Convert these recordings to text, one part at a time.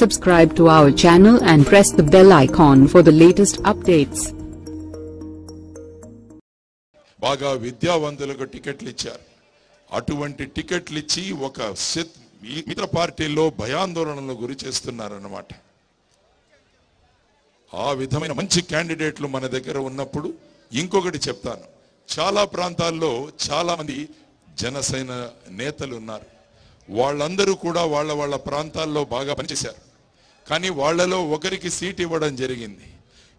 Subscribe to our channel and press the bell icon for the latest updates. బాగా విద్యావంతులకు టికెట్లు ఇచ్చారు. అటువంటి టికెట్లు ఇచ్చి ఒక మిత్ర ఇతర పార్టీల్లో భయాందోళనలు గురి చేస్తున్నారన్నమాట. ఆ విధమైన మంచి క్యాండిడేట్లు మన దగ్గర ఉన్నప్పుడు ఇంకొకటి చెప్తాను. చాలా ప్రాంతాల్లో చాలామంది జనసేన నేతలు ఉన్నారు. వాళ్ళందరూ కూడా వాళ్ళ వాళ్ళ ప్రాంతాల్లో బాగా పనిచేశారు. కానీ వాళ్ళలో ఒకరికి సీట్ ఇవ్వడం జరిగింది.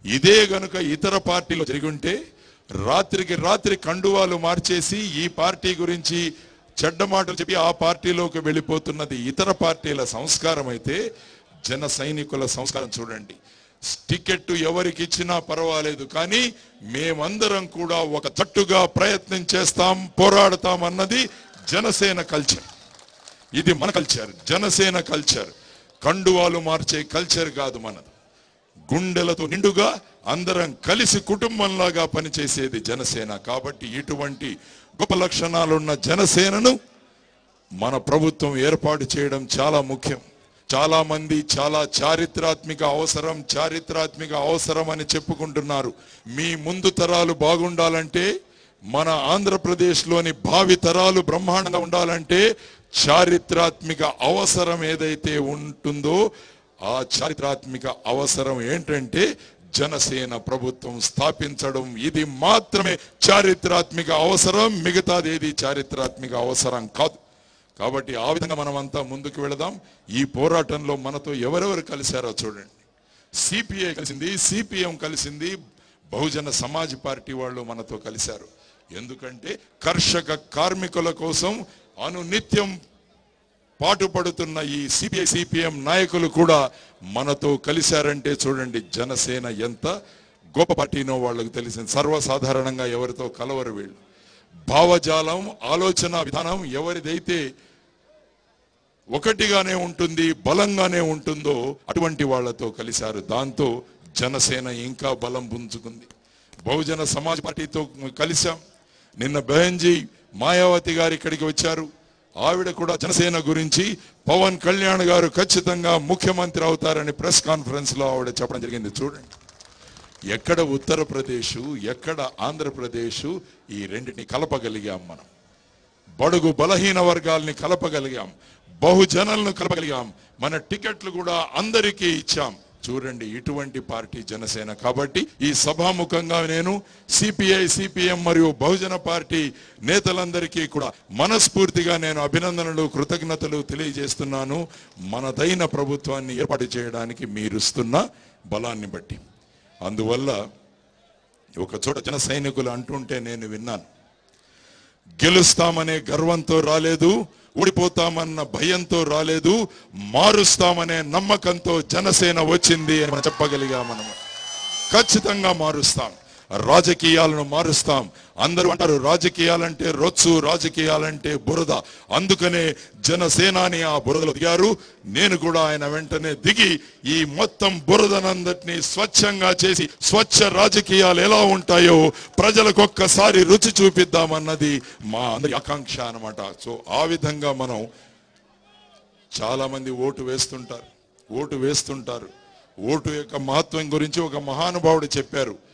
ఇదే గనుక ఇతర పార్టీలో జరిగి ఉంటే రాత్రికి రాత్రి కండువాలు మార్చేసి ఈ పార్టీ గురించి చెడ్డ మాటలు చెప్పి ఆ పార్టీలోకి వెళ్ళిపోతున్నది ఇతర పార్టీల సంస్కారం అయితే జన సైనికుల సంస్కారం చూడండి. టికెట్ ఎవరికి ఇచ్చినా పర్వాలేదు కానీ మేమందరం కూడా ఒక తట్టుగా ప్రయత్నం చేస్తాం పోరాడతాం అన్నది జనసేన కల్చర్ ఇది మన కల్చర్ జనసేన కల్చర్ కండువాలు మార్చే కల్చర్ కాదు మనది. గుండెలతో నిండుగా అందరం కలిసి కుటుంబంలాగా పనిచేసేది జనసేన. కాబట్టి ఇటువంటి గొప్ప లక్షణాలున్న జనసేనను మన ప్రభుత్వం ఏర్పాటు చేయడం చాలా ముఖ్యం. చాలా మంది చాలా చారిత్రాత్మిక అవసరం చారిత్రాత్మిక అవసరం అని చెప్పుకుంటున్నారు. మీ ముందు తరాలు బాగుండాలంటే మన ఆంధ్రప్రదేశ్లోని భావి తరాలు బ్రహ్మాండంగా ఉండాలంటే చారిత్రాత్మిక అవసరం ఏదైతే ఉంటుందో ఆ చారిత్రాత్మిక అవసరం ఏంటంటే జనసేన ప్రభుత్వం స్థాపించడం. ఇది మాత్రమే చారిత్రాత్మిక అవసరం మిగతాది ఏది అవసరం కాదు. కాబట్టి ఆ విధంగా మనం అంతా ముందుకు వెళదాం. ఈ పోరాటంలో మనతో ఎవరెవరు కలిశారో చూడండి. సిపిఐ కలిసింది సిపిఎం కలిసింది బహుజన సమాజ్ పార్టీ వాళ్ళు మనతో కలిశారు. ఎందుకంటే కర్షక కార్మికుల కోసం అనునిత్యం పాటుపడుతున్న ఈ సిపిఐ సిపిఎం నాయకులు కూడా మనతో కలిశారంటే చూడండి జనసేన ఎంత గొప్ప పార్టీనో వాళ్ళకు తెలిసింది. సర్వసాధారణంగా ఎవరితో కలవరు వీళ్ళు. భావజాలం ఆలోచన విధానం ఎవరిదైతే ఒకటిగానే ఉంటుంది బలంగానే ఉంటుందో అటువంటి వాళ్ళతో కలిశారు. దాంతో జనసేన ఇంకా బలం పుంజుకుంది. బహుజన సమాజ్ పార్టీతో కలిశాం. నిన్న బెహన్జీ మాయావతి గారు ఇక్కడికి వచ్చారు. ఆవిడ కూడా జనసేన గురించి పవన్ కళ్యాణ్ గారు ఖచ్చితంగా ముఖ్యమంత్రి అవుతారని ప్రెస్ కాన్ఫరెన్స్లో ఆవిడ చెప్పడం జరిగింది. చూడండి. ఎక్కడ ఉత్తరప్రదేశ్ ఎక్కడ ఆంధ్రప్రదేశ్ ఈ రెండిని కలపగలిగాం మనం. బడుగు బలహీన వర్గాల్ని కలపగలిగాం. బహుజనులను కలపగలిగాం. మన టికెట్లు కూడా అందరికీ ఇచ్చాం. చూడండి ఇటువంటి పార్టీ జనసేన. కాబట్టి ఈ సభాముఖంగా నేను సిపిఐ సిపిఎం మరియు బహుజన పార్టీ నేతలందరికీ కూడా మనస్ఫూర్తిగా నేను అభినందనలు కృతజ్ఞతలు తెలియజేస్తున్నాను. మనదైన ప్రభుత్వాన్ని ఏర్పాటు చేయడానికి మీరుస్తున్న బలాన్ని బట్టి. అందువల్ల ఒక చోట జన సైనికులు అంటుంటే నేను విన్నాను. గెలుస్తామనే గర్వంతో రాలేదు ఊడిపోతామన్న భయంతో రాలేదు మారుస్తామనే నమ్మకంతో జనసేన వచ్చింది అని మనం చెప్పగలిగా ఖచ్చితంగా మారుస్తాం. రాజకీయాలను మారుస్తాం. అందరూ అంటారు రాజకీయాలంటే రొచ్చు రాజకీయాలంటే బురద. అందుకనే జనసేనాని ఆ బురదలో దిగారు. నేను కూడా ఆయన వెంటనే దిగి ఈ మొత్తం బురదనందటినీ స్వచ్ఛంగా చేసి స్వచ్ఛ రాజకీయాలు ఎలా ఉంటాయో ప్రజలకు ఒక్కసారి రుచి చూపిద్దామన్నది మా అందరి ఆకాంక్ష అనమాట సో ఆ విధంగా మనం చాలా మంది ఓటు వేస్తుంటారు. ఓటు వేస్తుంటారు. ఓటు యొక్క మహత్వం గురించి ఒక మహానుభావుడు చెప్పారు.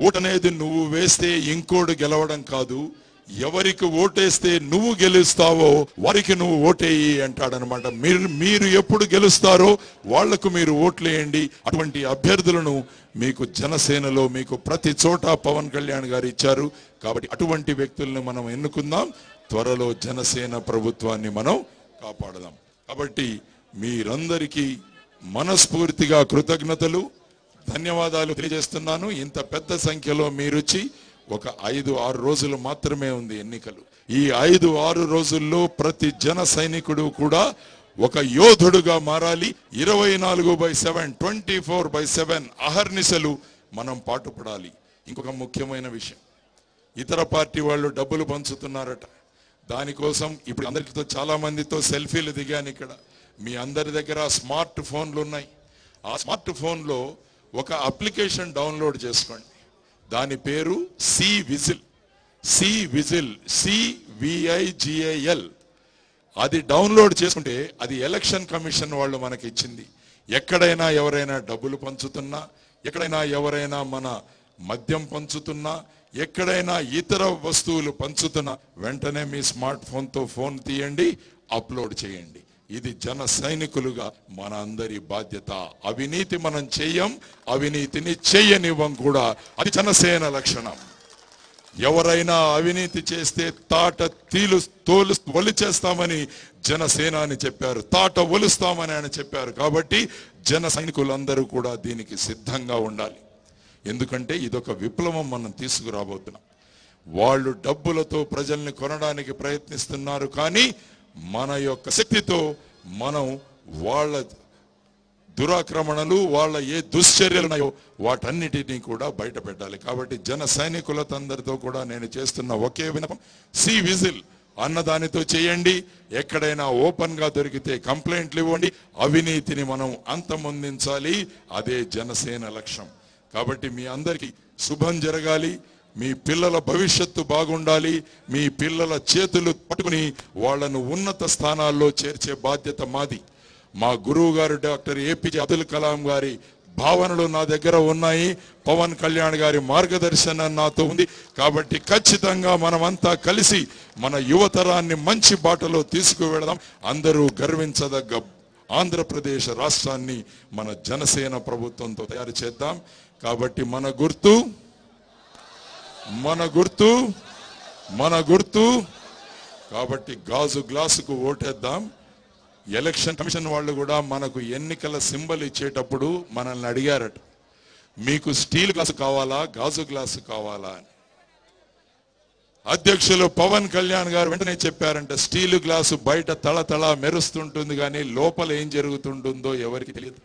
ఓటనేది అనేది నువ్వు వేస్తే ఇంకోడు గెలవడం కాదు. ఎవరికి ఓటేస్తే నువ్వు గెలుస్తావో వారికి నువ్వు ఓటేయి అంటాడనమాట. మీరు మీరు ఎప్పుడు గెలుస్తారో వాళ్ళకు మీరు ఓట్లేయండి అటువంటి అభ్యర్థులను మీకు జనసేనలో మీకు ప్రతి చోట పవన్ కళ్యాణ్ గారు ఇచ్చారు. కాబట్టి అటువంటి వ్యక్తులను మనం ఎన్నుకుందాం. త్వరలో జనసేన ప్రభుత్వాన్ని మనం కాపాడదాం. కాబట్టి మీరందరికీ మనస్ఫూర్తిగా కృతజ్ఞతలు. ధన్యవాదాలు తెలియజేస్తున్నాను. ఇంత పెద్ద సంఖ్యలో మీరొచ్చి ఒక ఐదు ఆరు రోజులు మాత్రమే ఉంది ఎన్నికలు. ఈ ఐదు ఆరు రోజుల్లో ప్రతి జన సైనికుడు కూడా ఒక యోధుడుగా మారాలి. ఇరవై నాలుగు by seven twenty four by seven అహర్నిశలు మనం పాటుపడాలి. ఇంకొక ముఖ్యమైన విషయం. ఇతర పార్టీ వాళ్ళు డబ్బులు పంచుతున్నారట. దానికోసం ఇప్పుడు అందరితో చాలా మందితో సెల్ఫీలు దిగాను ఇక్కడ. మీ అందరి దగ్గర స్మార్ట్ ఫోన్లు ఉన్నాయి. ఆ స్మార్ట్ ఫోన్లో ఒక అప్లికేషన్ డౌన్లోడ్ చేసుకోండి. దాని పేరు C vigil. C vigil C V I G I L అది డౌన్లోడ్ చేసుకుంటే అది ఎలక్షన్ కమిషన్ వాళ్ళు మనకి ఇచ్చింది ఎక్కడైనా ఎవరైనా డబ్బులు పంచుతున్నా ఎక్కడైనా ఎవరైనా మన మద్యం పంచుతున్నా ఎక్కడైనా ఇతర వస్తువులు పంచుతున్నా వెంటనే మీ స్మార్ట్ ఫోన్తో ఫోన్ తీయండి అప్లోడ్ చేయండి. ఇది జన సైనికులుగా మన అందరి బాధ్యత. అవినీతి మనం చెయ్యం అవినీతిని చెయ్యనివ్వం కూడా. అది జనసేన లక్షణం. ఎవరైనా అవినీతి చేస్తే తాట తీలు తోలు ఒలి చేస్తామని జనసేన అని చెప్పారు. తాట ఒలుస్తామని ఆయన చెప్పారు. కాబట్టి జన సైనికులందరూ కూడా దీనికి సిద్ధంగా ఉండాలి. ఎందుకంటే ఇదొక విప్లవం మనం తీసుకురాబోతున్నాం. వాళ్ళు డబ్బులతో ప్రజల్ని కొనడానికి ప్రయత్నిస్తున్నారు కానీ మన యొక్క శక్తితో మనం వాళ్ళ దురాక్రమణలు వాళ్ళ ఏ దుశ్చర్యలు ఉన్నాయో వాటన్నిటినీ కూడా బయట పెట్టాలి కాబట్టి జన సైనికులతో కూడా నేను చేస్తున్న ఒకే వినపం సి విజిల్. అన్నదానితో చేయండి ఎక్కడైనా ఓపెన్గా దొరికితే కంప్లైంట్లు ఇవ్వండి అవినీతిని మనం అంతమొందించాలి అదే జనసేన లక్ష్యం. కాబట్టి మీ అందరికీ శుభం జరగాలి. మీ పిల్లల భవిష్యత్తు బాగుండాలి మీ పిల్లల చేతులు పట్టుకుని వాళ్ళను ఉన్నత స్థానాల్లో చేర్చే బాధ్యత మాది. మా గురువు గారు డాక్టర్ ఏపీజే అబ్దుల్ కలాం గారి భావనలు నా దగ్గర ఉన్నాయి. పవన్ కళ్యాణ్ గారి మార్గదర్శనం నాతో ఉంది. కాబట్టి ఖచ్చితంగా మనమంతా కలిసి మన యువతరాన్ని మంచి బాటలో తీసుకువెళదాం. అందరూ గర్వించదగ్గ ఆంధ్రప్రదేశ్ రాష్ట్రాన్ని మన జనసేన ప్రభుత్వంతో తయారు చేద్దాం. కాబట్టి మన గుర్తు మన గుర్తు మన గుర్తు. కాబట్టి గాజు గ్లాసుకు ఓటేద్దాం. ఎలక్షన్ కమిషన్ వాళ్ళు కూడా మనకు ఎన్నికల సింబల్ ఇచ్చేటప్పుడు మనల్ని అడిగారట. మీకు స్టీల్ గ్లాసు కావాలా గాజు గ్లాసు కావాలా అని. అధ్యక్షులు పవన్ కళ్యాణ్ గారు వెంటనే చెప్పారంట స్టీల్ గ్లాసు బయట తళతళ మెరుస్తుంటుంది కానీ లోపల ఏం జరుగుతుంటుందో ఎవరికి తెలియదు.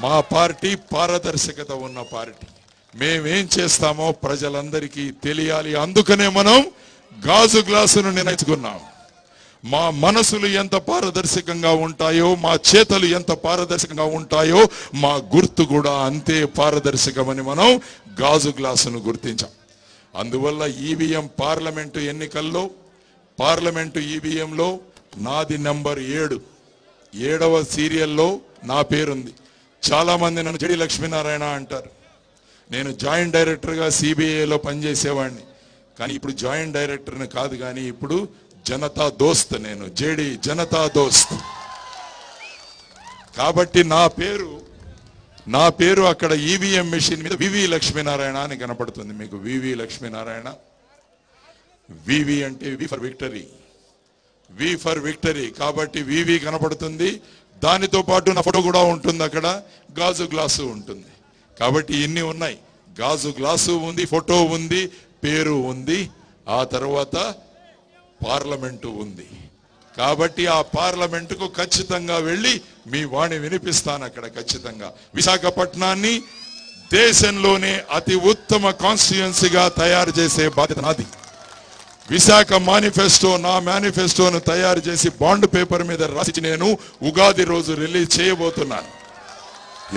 మా పార్టీ పారదర్శకత ఉన్న పార్టీ. మేమేం చేస్తామో ప్రజలందరికీ తెలియాలి. అందుకనే మనం గాజు గ్లాసును నిర్ణయించుకున్నాం. మా మనసులు ఎంత పారదర్శకంగా ఉంటాయో మా చేతలు ఎంత పారదర్శకంగా ఉంటాయో మా గుర్తు కూడా అంతే పారదర్శకమని మనం గాజు గ్లాసును గుర్తించాం. అందువల్ల ఈవీఎం పార్లమెంటు ఎన్నికల్లో పార్లమెంటు ఈవీఎంలో నాది నంబర్ ఏడు. ఏడవ సీరియల్లో నా పేరుంది. చాలామంది నన్ను చెడి లక్ష్మీనారాయణ అంటారు. నేను జాయింట్ డైరెక్టర్గా సిబిఐలో పనిచేసేవాడిని. కానీ ఇప్పుడు జాయింట్ డైరెక్టర్ని కాదు కానీ ఇప్పుడు జనతా దోస్త్ నేను జేడి జనతా దోస్త్. కాబట్టి నా పేరు నా పేరు అక్కడ ఈవీఎం మెషిన్ మీద వివి లక్ష్మీనారాయణ అని కనపడుతుంది మీకు. V V Lakshminarayana. V V అంటే V for victory. V for victory. కాబట్టి వివి కనపడుతుంది. దానితో పాటు నా ఫోటో కూడా ఉంటుంది అక్కడ. గాజు గ్లాసు ఉంటుంది. కాబట్టి ఇన్ని ఉన్నాయి. గాజు గ్లాసు ఉంది ఫోటో ఉంది పేరు ఉంది. ఆ తర్వాత పార్లమెంటు ఉంది. కాబట్టి ఆ పార్లమెంటుకు ఖచ్చితంగా వెళ్ళి మీ వాణి వినిపిస్తాను అక్కడ ఖచ్చితంగా. విశాఖపట్నాన్ని దేశంలోనే అతి ఉత్తమ కాన్స్టిట్యుయెన్సీగా తయారు చేసే బాధ్యత నాది. విశాఖ మేనిఫెస్టో నా మేనిఫెస్టోను తయారు చేసి బాండ్ పేపర్ మీద రాసి నేను ఉగాది రోజు రిలీజ్ చేయబోతున్నాను.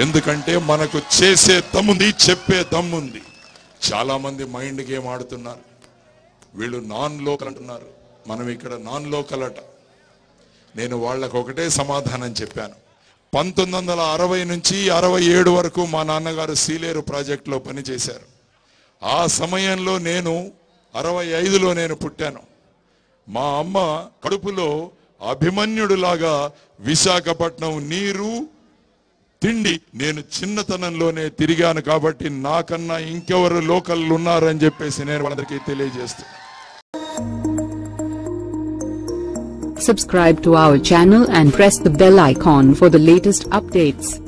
ఎందుకంటే మనకు చేసే దమ్ముంది చెప్పే దమ్ముంది. చాలా మంది మైండ్ గేమ్ ఆడుతున్నారు. వీళ్ళు నాన్ లోకల్ అంటున్నారు. మనం ఇక్కడ నాన్ లోకల్ అట. నేను వాళ్ళకు ఒకటే సమాధానం చెప్పాను. పంతొమ్మిది వందల అరవై నుంచి అరవై ఏడు వరకు మా నాన్నగారు సీలేరు ప్రాజెక్టులో పనిచేశారు. ఆ సమయంలో నేను అరవై ఐదులో నేను పుట్టాను. మా అమ్మ కడుపులో అభిమన్యుడులాగా విశాఖపట్నం నీరు తిండి నేను చిన్నతనంలోనే తిరిగాను కాబట్టి నాకన్నా ఇంకెవరు లోకల్ ఉన్నారని చెప్పేసి నేను వాళ్ళందరికీ తెలియజేస్తాను Subscribe to our channel and press the bell icon for the latest updates.